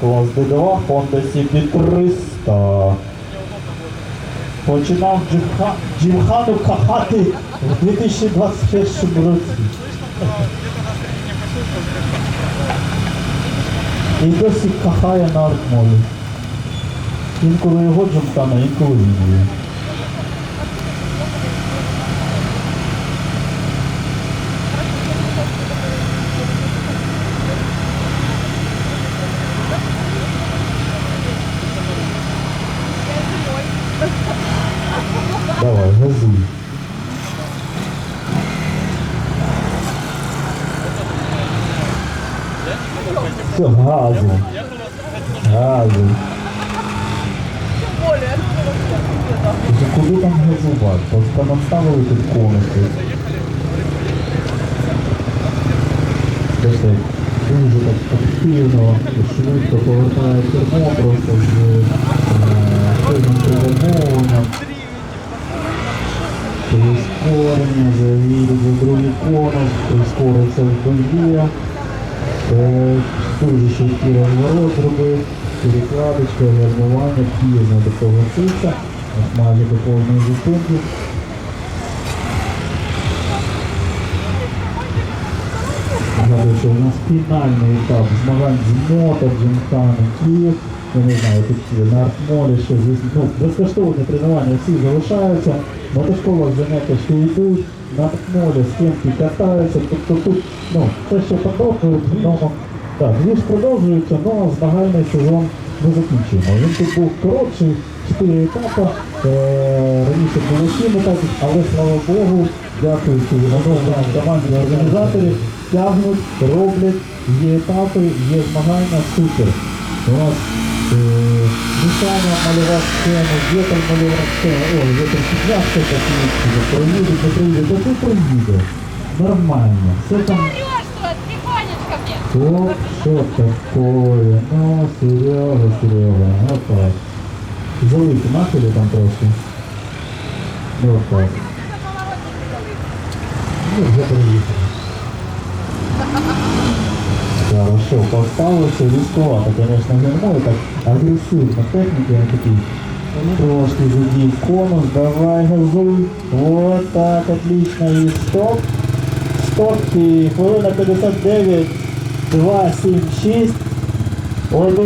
Клас D2, Honda CP300. Починав джимхану кахати в 2021 році. І досі кахає на артмолі. Інколи його джимхана, інколи він її. Давай, газуй. Все, газуй. Газуй. Ти куди там газувати? Просто наставили тут конуси. Бачите, дуже так активно, швидко повертає Прискорення, за другий конус, прискориться в бойові. Е, Дуже швидкий розворот зробив, перекладочка, гальмування, пізно до того цица, майже до повної зупинки. Нагадую, що у нас фінальний етап змагань з мото, джимханом Київ. Я не знаю, тут на артмолі, що ну, безкоштовні тренування всі залишаються. Мотошкола заняття ще йдуть, на артмолі схемки катаються, тобто тут ну, це ще продовжується, ну, так, ніж продовжується, але змагальний сезон ми закінчуємо. Він тут був коротший, 4 етапи, е, раніше було 7 етапів, але слава Богу, дякуючи нам команді організаторів, тягнуть, роблять, є етапи, є змагання, супер. У нас Мішаня малював сцену, Вєтер малював сцену, ой, Вєтер підв'язка технічно, проїде, не проїде, та ти проїде. Нормально, все там. Оп, что такое? Ну, Серега, Серега, вот так. Залити начали там трошки? Ну, так. Ну, вже Хорошо, поставився військовато, конечно, гермою, так агресивно. Техніки я такий. Трошки задів конус, давай газуй. Вот так, отлично. І стоп. Стоп, і хвилина 59, 2, 7, 6. Ой,